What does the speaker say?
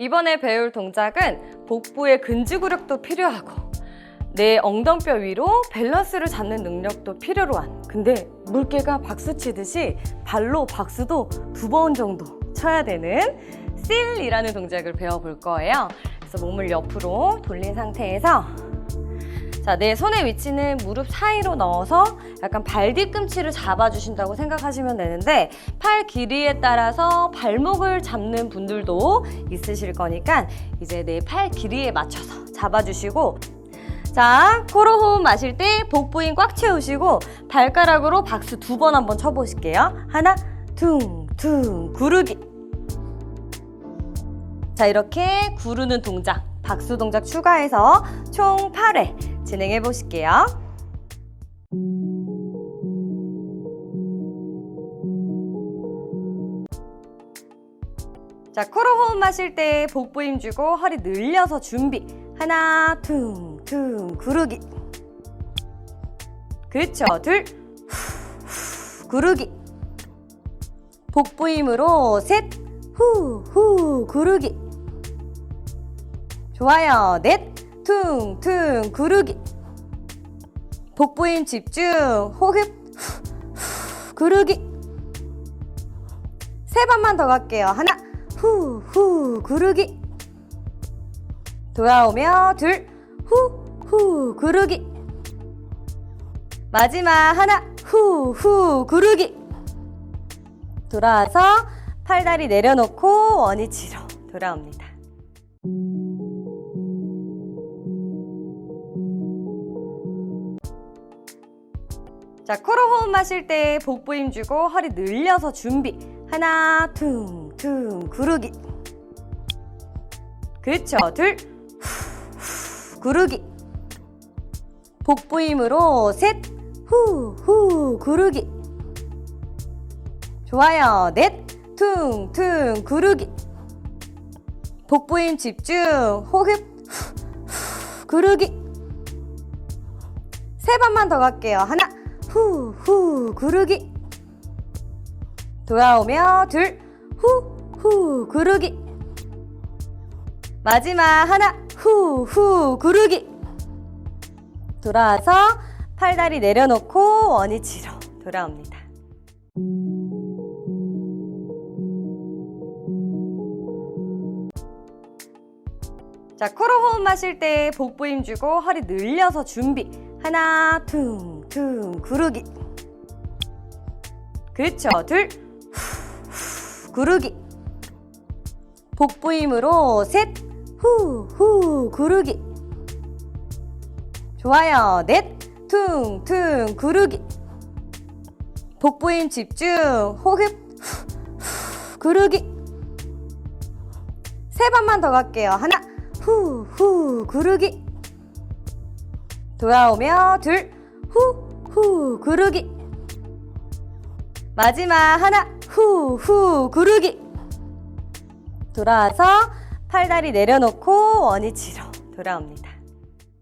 이번에 배울 동작은 복부의 근지구력도 필요하고 내 엉덩뼈 위로 밸런스를 잡는 능력도 필요로 한 근데 물개가 박수 치듯이 발로 박수도 두 번 정도 쳐야 되는 실이라는 동작을 배워볼 거예요. 그래서 몸을 옆으로 돌린 상태에서 자, 내 손의 위치는 무릎 사이로 넣어서 약간 발 뒤꿈치를 잡아주신다고 생각하시면 되는데 팔 길이에 따라서 발목을 잡는 분들도 있으실 거니까 이제 내 팔 길이에 맞춰서 잡아주시고 자, 코로 호흡 마실 때 복부 힘꽉 채우시고 발가락으로 박수 두 번 한번 쳐보실게요. 하나, 퉁퉁 구르기. 자, 이렇게 구르는 동작, 박수 동작 추가해서 총 8회 진행해 보실게요. 자, 코로 호흡 마실 때 복부 힘 주고 허리 늘려서 준비. 하나, 퉁퉁 구르기. 그쵸, 둘, 후, 후, 구르기. 복부 힘으로 셋, 후, 후, 구르기. 좋아요, 넷, 퉁퉁 구르기. 복부 힘 집중, 호흡, 구르기. 세 번만 더 갈게요. 하나, 후, 후, 구르기. 돌아오며 둘, 후, 후, 구르기. 마지막 하나, 후, 후, 구르기. 돌아와서 팔다리 내려놓고 원위치로 돌아옵니다. 자, 코로 호흡 마실 때 복부 힘 주고 허리 늘려서 준비. 하나, 퉁퉁 구르기. 그쵸, 둘, 후, 후, 구르기. 복부 힘으로 셋, 후, 후, 구르기. 좋아요, 넷, 퉁퉁 구르기. 복부 힘 집중, 호흡, 후, 후, 구르기. 세 번만 더 갈게요. 하나, 후, 후, 구르기. 돌아오며 둘, 후, 후, 구르기. 마지막 하나, 후, 후, 구르기. 돌아와서 팔다리 내려놓고 원위치로 돌아옵니다. 자, 코로 호흡 마실 때 복부 힘 주고 허리 늘려서 준비. 하나, 퉁 퉁 구르기. 그쵸, 둘, 후, 후, 구르기. 복부 힘으로 셋, 후, 후, 구르기. 좋아요, 넷, 퉁퉁 구르기. 복부 힘 집중, 호흡, 후, 후, 구르기. 세 번만 더 갈게요. 하나, 후, 후, 구르기. 돌아오며 둘, 후, 후, 구르기. 마지막 하나, 후, 후, 구르기. 돌아와서 팔다리 내려놓고 원위치로 돌아옵니다.